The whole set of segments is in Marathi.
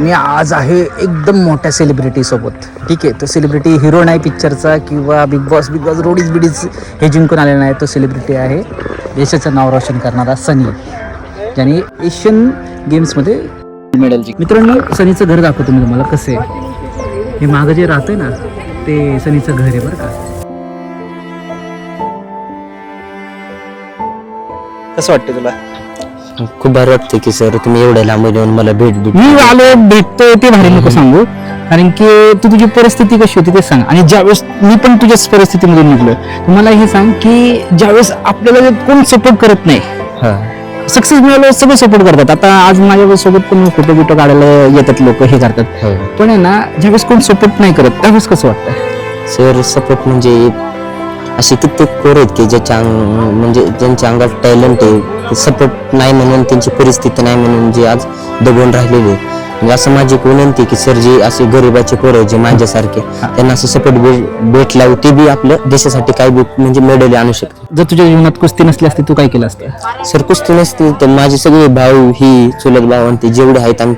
मी आज आहे एकदम मोठ्या सेलिब्रिटी सोबत. ठीक आहे तो सेलिब्रिटी हिरो नाही पिक्चरचा किंवा big boss big boss roadies बिडीज हे जिंकून आलेला नाही तो सेलिब्रिटी आहे. देशाचं नाव रोशन करणारा सनी ज्याने एशियन गेम्समध्ये मेडल जिंक मित्रांनो सनीचं घर दाखवतो मी तुम्हाला कसं आहे. हे मागं जे राहतंय ना ते सनीचं घर आहे बरं का. कसं वाटतं तुला? खूप भारी वाटतं की सर तुम्ही एवढ्या लांब येऊन मला भेट देऊ मी आलो भेटतोय ते भारी नको सांगू. कारण की तू तुझी परिस्थिती कशी होती ते सांग. आणि ज्यावेळेस मी पण तुझ्याच परिस्थितीमधून निघलो तुम्हाला हे सांग की ज्यावेळेस आपल्याला कोण सपोर्ट करत नाही सक्सेस मिळालं सगळं सपोर्ट करतात. आता आज माझ्या सोबत पण फोटो बिटो काढायला येतात लोक हे करतात. हो. पण आहे ना ज्यावेळेस कोण सपोर्ट नाही करत त्यावेळेस कसं वाटतं सर सपोर्ट म्हणजे असे कित्येक पोर आहेत की ज्याच्या अंग म्हणजे ज्यांच्या अंगात टॅलेंट आहे सपोर्ट नाही म्हणून त्यांची परिस्थिती नाही म्हणून जे आज दबून राहिलेली आहे. म्हणजे असं माझी विनंती की सर जे असे गरिबाचे पोर जे माझ्यासारखे त्यांना असं सपोर्ट भेटला ते बी आपल्या देशासाठी काय बी म्हणजे मेडल आणू शकते जर तुझ्या जीवनात कुस्ती नसली असती तू काय केलं असतं? सर कुस्ती नसते तर माझे सगळे भाऊ ही चुलत भाऊ ते जेवढे आहेत आम्ही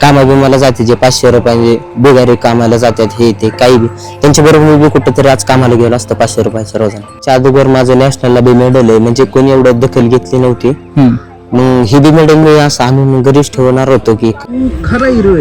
कामा बिमाला जाते जे पाचशे रुपये बेगारे कामाला जातात हे ते काही बी. त्यांच्या बरोबर मी बी कुठेतरी आज कामाला गेलो असतं पाचशे रुपयाच्या रोजाने. अगोदर माझं नॅशनलला बी मेडल आहे म्हणजे कोणी एवढं दखल घेतली नव्हती. मग ही बी मेडल मी असं आम्ही घरीच ठेवणार होतो की खरा हिरो आहे